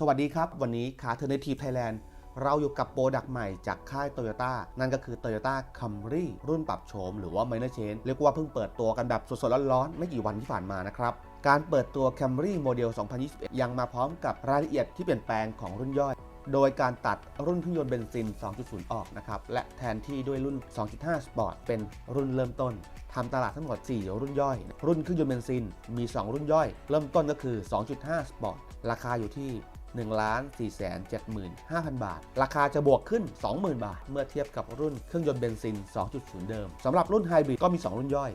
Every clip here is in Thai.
สวัสดีครับ วันนี้คาเทอร์เนทีไทยแลนด์เราอยู่กับโปรดักต์ใหม่จากค่ายโตโยต้านั่นก็คือ Toyota Camry รุ่นปรับโฉมหรือว่า Minor Change เรียกว่าเพิ่งเปิดตัวกันแบบสดๆร้อนๆ ไม่กี่วันที่ผ่านมานะครับ การเปิดตัว Camry โมเดล 2021 ยังมาพร้อมกับรายละเอียดที่เปลี่ยนแปลงของรุ่นย่อย โดยการตัดรุ่นเครื่องยนต์เบนซิน 2.0 ออกนะครับ และแทนที่ด้วยรุ่น 2.5 Sport เป็นรุ่นเริ่มต้นทำตลาดทั้งหมด 4 รุ่นย่อย รุ่นเครื่องยนต์เบนซิน มี 2 รุ่นย่อย เริ่มต้นก็คือ 2.5 Sport ราคาอยู่ที่ 1 4 7 5 0 0 0 บาท ราคาจะบวกขึ้น 20,000 บาท เมื่อเทียบกับรุ่นเครื่องยนต์เบนซิน 2.0 เดิมสำหรับรุ่นไฮบริดก็มี 2 รุ่นย่อย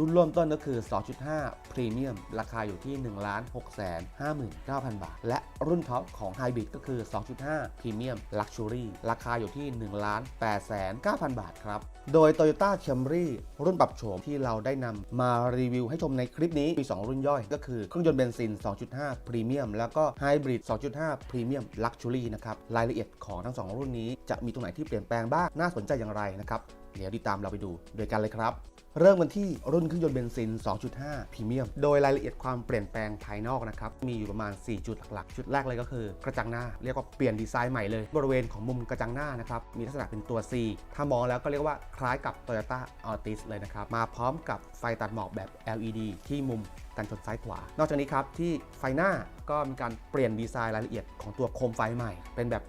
รุ่นเริ่มต้นก็คือ 2.5 Premium ราคาอยู่ที่ 1 6 5 9 0 0 0 บาท และรุ่นท็อปของไฮบริดก็คือ 2.5 Premium Luxury ราคาอยู่ที่ 1 8 9 0 0 0 บาทครับ โดย Toyota Camry รุ่นปรับโฉมที่เราได้นำมารีวิวให้ชมในคลิปนี้ มี 2 รุ่นย่อยก็คือเครื่องยนต์เบนซิน 2.5 Premium แล้วก็ Hybrid 2.5 Premium Luxury นะครับ รายละเอียดของทั้ง 2 รุ่นนี้จะมีตรงไหนที่เปลี่ยนแปลงบ้าง น่าสนใจอย่างไรนะครับ เดี๋ยวติดตามเราไปดูโดยกันเลยครับ เริ่มกันที่รุ่นเครื่องยนต์เบนซิน 2.5 พรีเมียม โดยรายละเอียดความเปลี่ยนแปลงภายนอกนะครับ มีอยู่ประมาณ 4 จุดหลักๆจุดแรกเลยก็คือกระจังหน้า เรียกว่าเปลี่ยนดีไซน์ใหม่เลย บริเวณของมุมกระจังหน้านะครับ มีลักษณะเป็นตัว C ถ้ามองแล้วก็เรียกว่าคล้ายกับ Toyota Altis เลยนะครับ มาพร้อมกับไฟตัดหมอกแบบ LED ที่มุมกันชนซ้ายขวา นอกจากนี้ครับที่ไฟหน้าก็มีการเปลี่ยนดีไซน์รายละเอียดของตัวโคมไฟใหม่ เป็นแบบ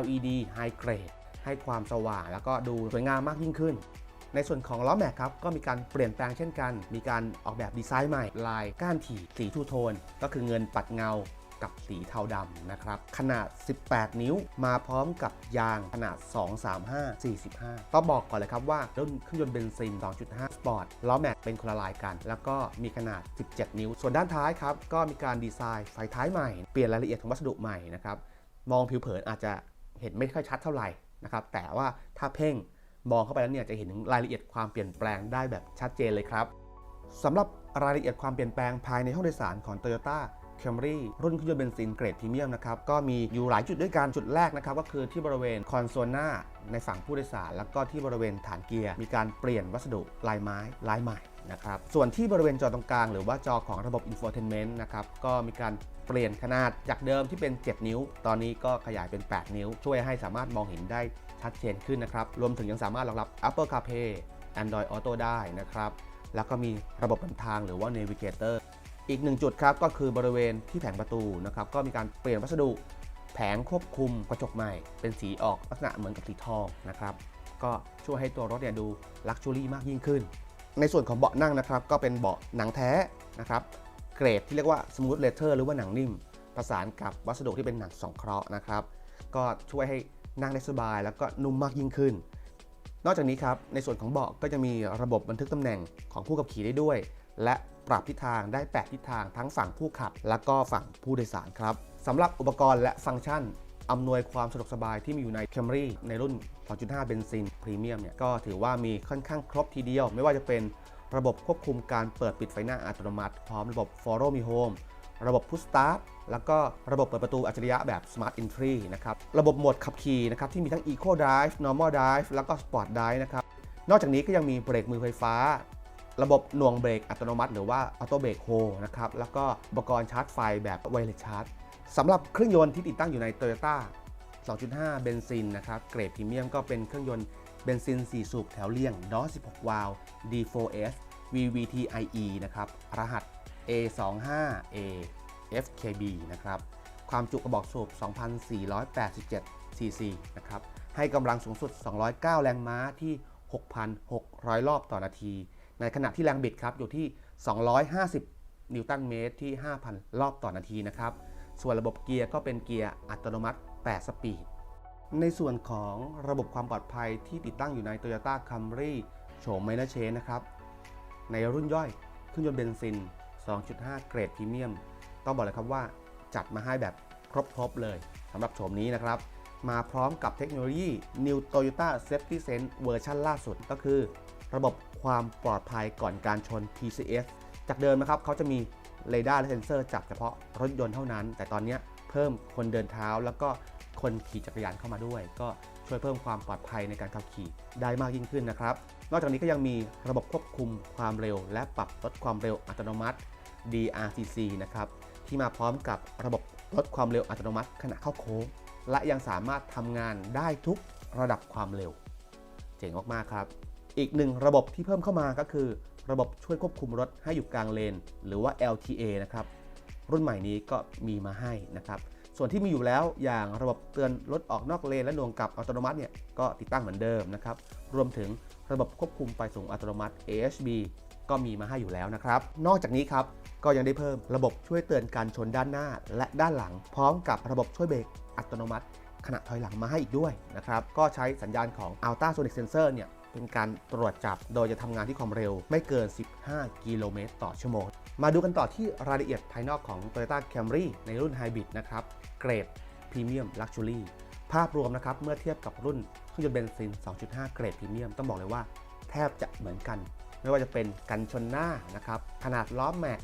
LED High Grade ให้ความสว่างแล้วก็ดูสวยงามมากยิ่งขึ้น ในส่วนของล้อแม็กครับก็มีการเปลี่ยนแปลงเช่นกัน มีการออกแบบดีไซน์ใหม่ ลายก้านถี่สีทูโทน ก็คือเงินปัดเงากับสีเทาดำนะครับ ขนาด 18 นิ้วมาพร้อมกับยางขนาด 235 45 ต้องบอกก่อนเลยครับว่ารุ่นเครื่องยนต์เบนซิน 2.5 Sport ล้อแม็กเป็นคนละลายกัน แล้วก็มีขนาด 17 นิ้ว ส่วนด้านท้ายครับ ก็มีการดีไซน์ไฟท้ายใหม่ เปลี่ยนรายละเอียดของวัสดุใหม่นะครับ มองผิวเผินอาจจะเห็นไม่ค่อยชัดเท่าไหร่นะครับ แต่ว่าถ้าเพ่ง มองเข้าไปแล้วเนี่ยจะเห็นถึงรายละเอียดความเปลี่ยนแปลงได้แบบชัดเจนเลยครับสำหรับรายละเอียดความเปลี่ยนแปลงภายในห้องโดยสารของ Toyota Camry รุ่นเครื่องยนต์เบนซินเกรดพรีเมียมนะครับก็มีอยู่หลายจุดด้วยกันจุดแรกนะครับก็คือที่บริเวณคอนโซลหน้าในฝั่งผู้โดยสาร แล้วก็ที่บริเวณฐานเกียร์มีการเปลี่ยนวัสดุลายไม้ลายใหม่ นะครับ ส่วนที่บริเวณจอตรงกลาง หรือว่าจอของระบบ Infotainment นะครับ ก็มีการเปลี่ยนขนาดจากเดิมที่เป็น 7 นิ้ว ตอนนี้ก็ขยายเป็น 8 นิ้ว ช่วยให้สามารถมองเห็นได้ชัดเจนขึ้นนะครับ รวมถึงยังสามารถรองรับ Apple CarPlay Android Auto ได้นะครับ แล้วก็มีระบบนำทางหรือว่า Navigator อีกหนึ่งจุดครับก็คือบริเวณที่แผงประตูนะครับ ก็มีการเปลี่ยนวัสดุ แผงควบคุมกระจกใหม่ เป็นสีออกลักษณะเหมือนกับสีทองนะครับ ก็ช่วยให้ตัวรถเนี่ยดูลักชัวรี่มากยิ่งขึ้น ในส่วนของเบาะนั่งนะครับ ก็เป็นเบาะหนังแท้นะครับ เกรดที่เรียกว่า smooth leather หรือว่าหนังนิ่ม ประสานกับวัสดุที่เป็นหนังสองเคราะห์นะครับ ก็ช่วยให้นั่งได้สบาย แล้วก็นุ่มมากยิ่งขึ้น นอกจากนี้ครับ ในส่วนของเบาะก็จะมีระบบบันทึกตำแหน่งของผู้ขับขี่ได้ด้วย และปรับทิศทางได้ 8 ทิศทางทั้งฝั่งผู้ขับ และก็ฝั่งผู้โดยสารครับสำหรับอุปกรณ์และฟังก์ชัน อำนวยความสะดวกสบายที่มีอยู่ใน Camry ในรุ่น 2.5 เบนซินพรีเมียมเนี่ยก็ถือว่ามีค่อนข้างครบทีเดียว ไม่ว่าจะเป็นระบบควบคุมการเปิดปิดไฟหน้าอัตโนมัติ พร้อมระบบ Follow Me Home ระบบ Push Start แล้วก็ระบบเปิดประตูอัจฉริยะแบบ Smart Entry นะครับ ระบบโหมดขับขี่นะครับที่มีทั้ง Eco Drive Normal Drive แล้วก็ Sport Drive นะครับ นอกจากนี้ก็ยังมีเบรกมือไฟฟ้า ระบบหน่วงเบรกอัตโนมัติ หรือว่า Auto Brake Hold นะครับ แล้วก็อุปกรณ์ชาร์จไฟแบบ Wireless Charge สำหรับเครื่องยนต์ที่ติดตั้งอยู่ใน Toyota 2.5 เบนซินนะครับเกรดพรีเมียมก็เป็นเครื่องยนต์เบนซิน 4 สูบแถวเลี่ยง DOS 16 วาล์ว D4S VVT-IE นะครับรหัส A25A FKB นะครับความจุกระบอกสูบ 2,487 cc นะครับให้กำลังสูงสุด 209 แรงม้าที่ 6,600 รอบต่อนาที ในขณะที่แรงบิดครับอยู่ที่ 250 นิวตันเมตรที่ 5,000 รอบต่อนาทีนะครับ ส่วนระบบเกียร์ก็เป็นเกียร์อัตโนมัติ 8 สปีด ในส่วนของระบบความปลอดภัยที่ติดตั้งอยู่ใน Toyota Camry โฉม Minor Change นะครับ ในรุ่นย่อยเครื่องยนต์เบนซิน 2.5 เกรดพรีเมียม ต้องบอกเลยครับว่าจัดมาให้แบบครบๆเลยสำหรับโฉมนี้นะครับ มาพร้อมกับเทคโนโลยี New Toyota Safety Sense เวอร์ชันล่าสุดก็คือ ระบบความปลอดภัยก่อนการชน PCS จากเดิมนะครับเขาจะมี เรดาร์และเซนเซอร์จับเฉพาะรถยนต์เท่านั้น แต่ตอนนี้เพิ่มคนเดินเท้าแล้วก็คนขี่จักรยานเข้ามาด้วย ก็ช่วยเพิ่มความปลอดภัยในการขับขี่ได้มากยิ่งขึ้นนะครับ นอกจากนี้ก็ยังมีระบบควบคุมความเร็ว และปรับลดความเร็วอัตโนมัติ DRCC นะครับที่มาพร้อมกับระบบลดความเร็วอัตโนมัติขณะเข้าโค้ง และยังสามารถทำงานได้ทุกระดับความเร็ว เจ๋งมากๆครับ อีกหนึ่งระบบที่เพิ่มเข้ามาก็คือ ระบบช่วยควบคุมรถให้อยู่กลางเลน หรือว่า LTA นะครับ รุ่นใหม่นี้ก็มีมาให้นะครับ ส่วนที่มีอยู่แล้วอย่างระบบเตือนรถออกนอกเลนและหน่วงกลับอัตโนมัติเนี่ยก็ติดตั้งเหมือนเดิมนะครับ รวมถึงระบบควบคุมไฟสูงอัตโนมัติ AHB ก็มีมาให้อยู่แล้วนะครับ นอกจากนี้ครับก็ยังได้เพิ่มระบบช่วยเตือนการชนด้านหน้า และด้านหลัง พร้อมกับระบบช่วยเบรกอัตโนมัติ ขณะถอยหลังมาให้อีกด้วยนะครับ ก็ใช้สัญญาณของ Ultrasonic Sensor เนี่ย เป็นการตรวจจับโดยจะทำงานที่ความเร็วไม่เกิน 15 กิโลเมตรต่อชั่วโมง มาดูกันต่อที่รายละเอียดภายนอกของ Toyota Camry ในรุ่น Hybrid นะครับ เกรด Premium Luxury ภาพรวมนะครับ เมื่อเทียบกับรุ่นเครื่องยนต์เบนซิน 2.5 เกรดพรีเมียมต้องบอกเลยว่าแทบจะเหมือนกัน ไม่ว่าจะเป็นกันชนหน้านะครับ ขนาดล้อแม็ก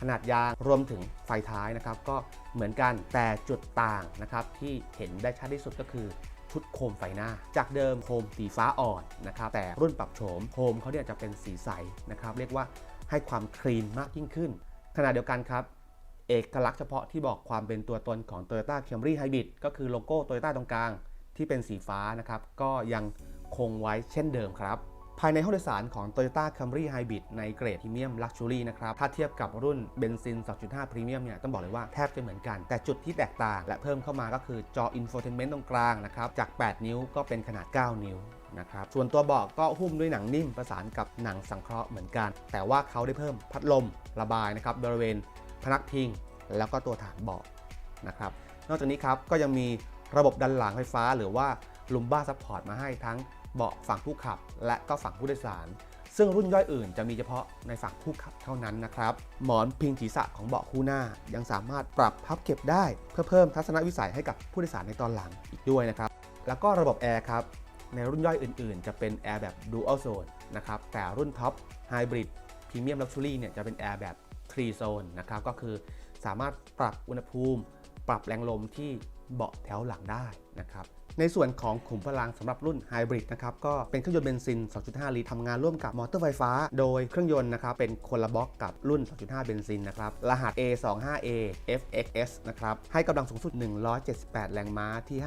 ขนาดยางรวมถึงไฟท้ายนะครับ ก็เหมือนกันแต่จุดต่างนะครับที่เห็นได้ชัดที่สุดก็คือ ชุดโคมไฟหน้า จากเดิมโคมสีฟ้าอ่อนนะครับแต่รุ่นปรับโฉมโคมเขาเนี่ยจะเป็นสีใสนะครับเรียกว่าให้ความคลีนมากยิ่งขึ้น ขณะเดียวกันครับเอกลักษณ์เฉพาะที่บอกความเป็นตัวตนของ Toyota Camry Hybrid ก็คือโลโก้ Toyota ตรงกลางที่เป็นสีฟ้านะครับก็ยังคงไว้เช่นเดิมครับ ภายในห้องโดยสารของ Toyota Camry Hybrid ในเกรด Premium Luxury นะครับ ถ้าเทียบกับรุ่นเบนซิน 2.5 Premium เนี่ยต้องบอกเลยว่าแทบจะเหมือนกัน แต่จุดที่แตกต่าง และเพิ่มเข้ามาก็คือจอ Infotainment ตรงกลางนะครับ จาก 8 นิ้วก็เป็นขนาด 9 นิ้วนะครับส่วนตัวเบาะก็หุ้มด้วยหนังนิ่มประสานกับหนังสังเคราะห์เหมือนกัน แต่ว่าเขาได้เพิ่มพัดลมระบายนะครับบริเวณพนักพิง แล้วก็ตัวฐานเบาะนะครับนอกจากนี้ครับก็ยังมีระบบดันหลังไฟฟ้าหรือว่า Lumbar Support มาให้ทั้ง เบาะฝั่งผู้ขับ และก็ฝั่งผู้โดยสาร ซึ่งรุ่นย่อยอื่นจะมีเฉพาะในฝั่งผู้ขับเท่านั้นนะครับ หมอนพิงศีรษะของเบาะคู่หน้า ยังสามารถปรับพับเก็บได้ เพื่อเพิ่มทัศนวิสัยให้กับผู้โดยสารในตอนหลังอีกด้วยนะครับ แล้วก็ระบบแอร์ครับ ในรุ่นย่อยอื่น ๆ จะเป็นแอร์แบบ Dual Zone นะครับ แต่รุ่นท็อป Hybrid Premium Luxury เนี่ยจะเป็นแอร์แบบ 3 Zone นะครับ ก็คือสามารถปรับอุณหภูมิ ปรับแรงลมที่เบาะแถวหลังได้นะครับ ในส่วนของขุมพลังสำหรับรุ่น Hybrid นะครับก็เป็นเครื่องยนต์เบนซิน 2.5 ลิตรทำงานร่วมกับมอเตอร์ไฟฟ้า โดยเครื่องยนต์นะครับเป็นคนละบล็อกกับรุ่น 2.5 เบนซินนะครับ รหัส A25A FXS นะครับ ให้กำลังสูงสุด 178 แรงม้าที่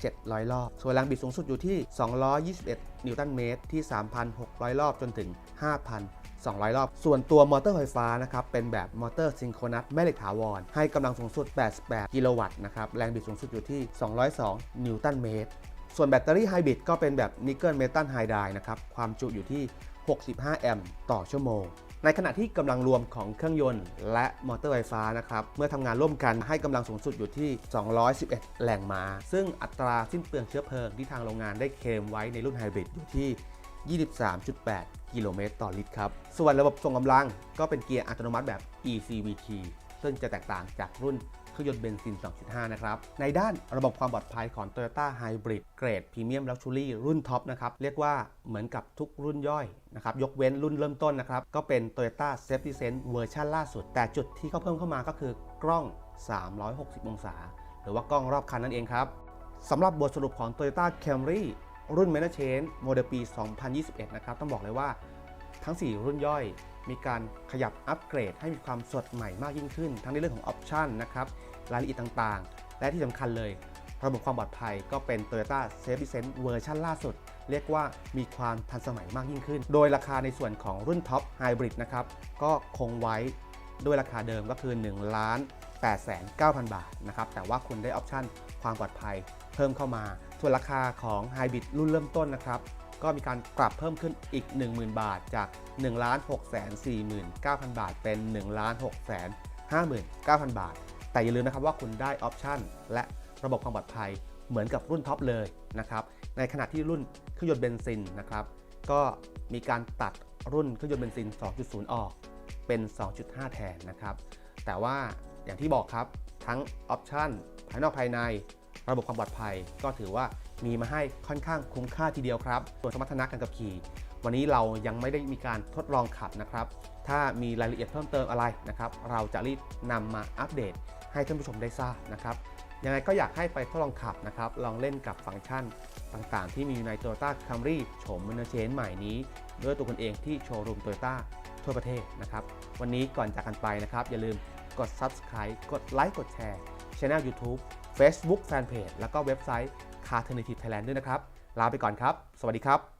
5,700 รอบ ส่วนแรงบิดสูงสุดอยู่ที่ 221 นิวตันเมตรที่ 3,600 รอบจนถึง5,200 รอบ ส่วนตัวมอเตอร์ไฟฟ้านะครับเป็นแบบมอเตอร์ซิงโครนัสแม่เหล็กถาวรให้กำลังสูงสุด 88 กิโลวัตต์นะครับแรงบิดสูงสุดอยู่ที่ 202 นิวตันเมตร ส่วนแบตเตอรี่ไฮบริดก็เป็นแบบนิกเกิลเมตัลไฮไดนะครับ ความจุอยู่ที่ 65 แอมป์ต่อชั่วโมง ในขณะที่กำลังรวมของเครื่องยนต์ และมอเตอร์ไฟฟ้านะครับ เมื่อทำงานร่วมกันให้กำลังสูงสุดอยู่ที่ 211 แรงม้า ซึ่งอัตราสิ้นเปลืองเชื้อเพลิงที่ทางโรงงานได้เคลมไว้ในรุ่นไฮบริดอยู่ที่23.8 กิโลเมตรต่อลิตรครับ ส่วนระบบส่งกำลังก็เป็นเกียร์อัตโนมัติแบบ ECVT ซึ่งจะแตกต่างจากรุ่นเครื่องยนต์เบนซิน 2.5 นะครับ ในด้านระบบความปลอดภัยของ Toyota Hybrid เกรด Premium Luxury รุ่นท็อปนะครับ เรียกว่าเหมือนกับทุกรุ่นย่อยนะครับ ยกเว้นรุ่นเริ่มต้นนะครับ ก็เป็น Toyota Safety Sense เวอร์ชันล่าสุด แต่จุดที่เขาเพิ่มเข้ามาก็คือกล้อง 360 องศา หรือว่ากล้องรอบคันนั่นเองครับสำหรับบทสรุปของ Toyota Camry รุ่น m a n a c h a n โมเดลปี 2021 นะครับ ต้องบอกเลยว่าทั้ง 4 รุ่นย่อย มีการขยับอัปเกรด ให้มีความสดใหม่มากยิ่งขึ้น ทั้งในเรื่องของออปชันนะครับรายละเอียดต่างๆ และที่สำคัญเลยระบบความปลอดภัยก็เป็น Toyota Safety Sense เวอร์ชันล่าสุด เรียกว่ามีความทันสมัยมากยิ่งขึ้น โดยราคาในส่วนของรุ่นท็อปไฮบริดนะครับก็คงไว้ด้วยราคาเดิมก็คือ1ล้าน8,900บาทนะครับแต่ว่าคุณได้ออปชันความปลอดภัยเพิ่มเข้ามา ส่วนราคาของไฮบริดรุ่นเริ่มต้นนะครับ ก็มีการปรับเพิ่มขึ้นอีก 10,000 บาทจาก 1 6 4 9 0 0บาท เป็น 1 6 5 9 0 0 บาท แต่อย่าลืมนะครับว่าคุณได้ออปชันและระบบความปลอดภัยเหมือนกับรุ่นท็อปเลยนะครับ ในขณะที่รุ่นเครื่องยนต์เบนซินนะครับ ก็มีการตัดรุ่นเครื่องยนต์เบนซิน 2.0 ออกเป็น 2.5 แทนนะครับ แต่ว่าอย่างที่บอกครับทั้งออปชันภายนอกภายในระบบความปลอดภัยก็ถือว่ามีมาให้ค่อนข้างคุ้มค่าทีเดียวครับ ส่วนสมรรถนะการขับขี่ วันนี้เรายังไม่ได้มีการทดลองขับนะครับ ถ้ามีรายละเอียดเพิ่มเติมอะไรนะครับ เราจะรีบนำมาอัปเดตให้ท่านผู้ชมได้ทราบนะครับยังไงก็อยากให้ไปทดลองขับนะครับ ลองเล่นกับฟังก์ชันต่างๆ ที่มีอยู่ใน Toyota Camry โฉมม n นเชนใหม่นี้ ด้วยตัวคุณเองที่โชว์รูม Toyota ทั่วประเทศนะครับ วันนี้ก่อนจากกันไปนะครับ อย่าลืมกด subscribe กดไลค์กดแชร์ช channel YouTube Facebook Fanpage แล้วก็เว็บไซต์ c a r t e r n a t i v e Thailand ด้วยนะครับ ลาไปก่อนครับ สวัสดีครับ